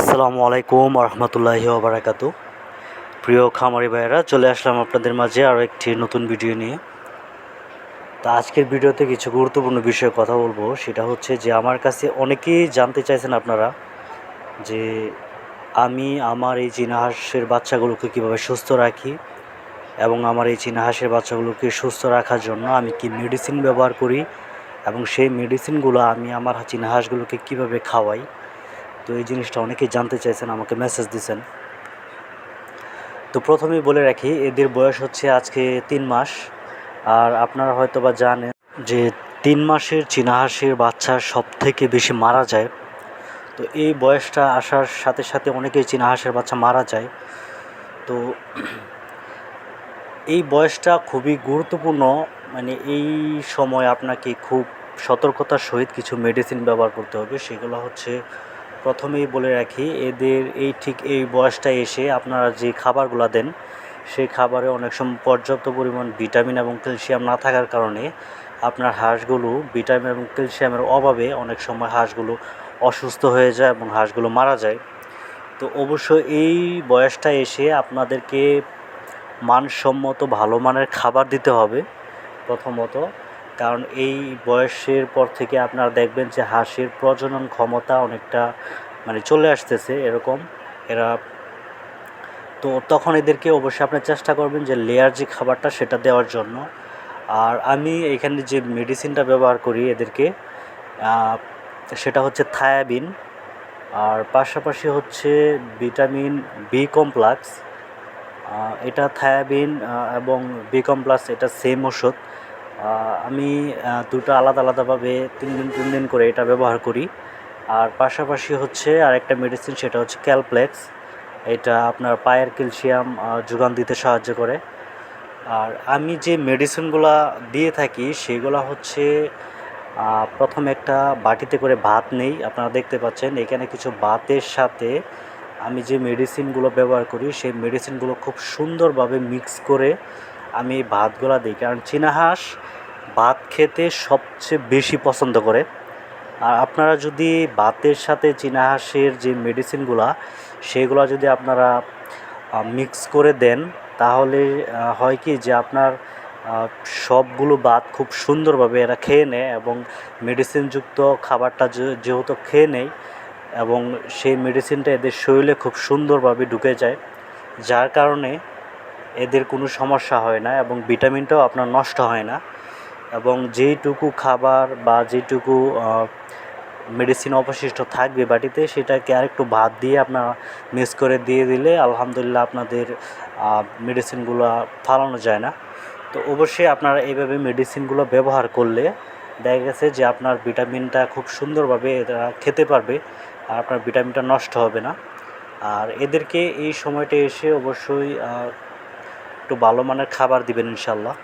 আসসালামু আলাইকুম রহমতুল্লাহি ওবরাকাত। প্রিয় খামারি ভাইয়েরা, চলে আসলাম আপনাদের মাঝে আরও একটি নতুন ভিডিও নিয়ে। তা আজকের ভিডিওতে কিছু গুরুত্বপূর্ণ বিষয়ে কথা বলব। সেটা হচ্ছে যে, আমার কাছে অনেকেই জানতে চাইছেন আপনারা যে, আমি আমার এই চীনা হাঁসের বাচ্চাগুলোকে কীভাবে সুস্থ রাখি এবং আমার এই চীনা হাঁসের বাচ্চাগুলোকে সুস্থ রাখার জন্য আমি কি মেডিসিন ব্যবহার করি এবং সেই মেডিসিনগুলো আমি আমার চীনা হাঁসগুলোকে কীভাবে খাওয়াই। তো এই জিনিসটা অনেকেই জানতে চাইছেন, আমাকে মেসেজ দিছেন। তো প্রথমেই বলে রাখি, এদের বয়স হচ্ছে আজকে তিন মাস। আর আপনারা হয়তো বা জানেন যে তিন মাসের চীনা হাঁসের বাচ্চা সব থেকে বেশি মারা যায়। তো এই বয়সটা আসার সাথে সাথে অনেকেই চীনা হাঁসের বাচ্চা মারা যায়। তো এই বয়সটা খুবই গুরুত্বপূর্ণ। মানে এই সময় আপনাকে খুব সতর্কতার সহিত কিছু মেডিসিন ব্যবহার করতে হবে। সেগুলো হচ্ছে প্রথমেই বলে রাখি, এদের এই ঠিক এই বয়সটা এসে আপনারা যে খাবারগুলো দেন, সেই খাবারে অনেক সময় পর্যাপ্ত পরিমাণ ভিটামিন এবং ক্যালসিয়াম না থাকার কারণে আপনার হাঁসগুলো ভিটামিন এবং ক্যালসিয়ামের অভাবে অনেক সময় হাঁসগুলো অসুস্থ হয়ে যায় এবং হাঁসগুলো মারা যায়। তো অবশ্য এই বয়সটা এসে আপনাদেরকে মানসম্মত ভালো মানের খাবার দিতে হবে প্রথমত। কারণ এই বয়সের পর থেকে আপনারা দেখবেন যে হাঁসের প্রজনন ক্ষমতা অনেকটা মানে চলে আসতেছে এরকম, এরা তো তখন এদেরকে অবশ্যই আপনার চেষ্টা করবেন যে লেয়ার যে খাবারটা সেটা দেওয়ার জন্য। আর আমি এখানে যে মেডিসিনটা ব্যবহার করি এদেরকে সেটা হচ্ছে থায়াবিন আর পাশাপাশি হচ্ছে ভিটামিন বি কমপ্লাক্স এটা থায়াবিন এবং বি কমপ্লাক্স এটা সেম ওষুধ। আমি দুটো আলাদা আলাদাভাবে তিন দিন তিন দিন করে এটা ব্যবহার করি। আর পাশাপাশি হচ্ছে আরেকটা মেডিসিন সেটা হচ্ছে ক্যালপ্লেক্স এটা আপনার পায়ের ক্যালসিয়াম যোগান দিতে সাহায্য করে। আর আমি যে মেডিসিনগুলো দিয়ে থাকি, সেগুলো হচ্ছে প্রথমে একটা বাটিতে করে ভাত নেই। আপনারা দেখতে পাচ্ছেন, এখানে কিছু ভাতের সাথে আমি যে মেডিসিনগুলো ব্যবহার করি, সেই মেডিসিনগুলো খুব সুন্দরভাবে মিক্স করে আমি ভাতগুলো দিই, কারণ চীনা হাঁস ভাত খেতে সবচেয়ে বেশি পছন্দ করে। আর আপনারা যদি ভাতের সাথে চীনা হাঁসের যে মেডিসিনগুলা সেগুলো যদি আপনারা মিক্স করে দেন, তাহলে হয় কি যে আপনার সবগুলো ভাত খুব সুন্দরভাবে এরা খেয়ে নেয় এবং মেডিসিনযুক্ত খাবারটা যেহেতু খেয়ে নেয় এবং সেই মেডিসিনটা এদের শরীরে খুব সুন্দরভাবে ঢুকে যায়, যার কারণে এদের কোনো সমস্যা হয় না এবং ভিটামিনটাও আপনার নষ্ট হয় না। এবং যেইটুকু খাবার বা যেটুকু মেডিসিন অবশিষ্ট থাকবে বাটিতে, সেটাকে আরেকটু ভাত দিয়ে আপনার মিক্স করে দিয়ে দিলে আলহামদুলিল্লাহ আপনাদের মেডিসিনগুলো ফালানো যায় না। তো অবশ্যই আপনারা এইভাবে মেডিসিনগুলো ব্যবহার করলে দেখা গেছে যে আপনার ভিটামিনটা খুব সুন্দরভাবে এরা খেতে পারবে আর আপনার ভিটামিনটা নষ্ট হবে না। আর এদেরকে এই সময়টা এসে অবশ্যই একটু ভালো মানের খাবার দিবেন ইনশাল্লাহ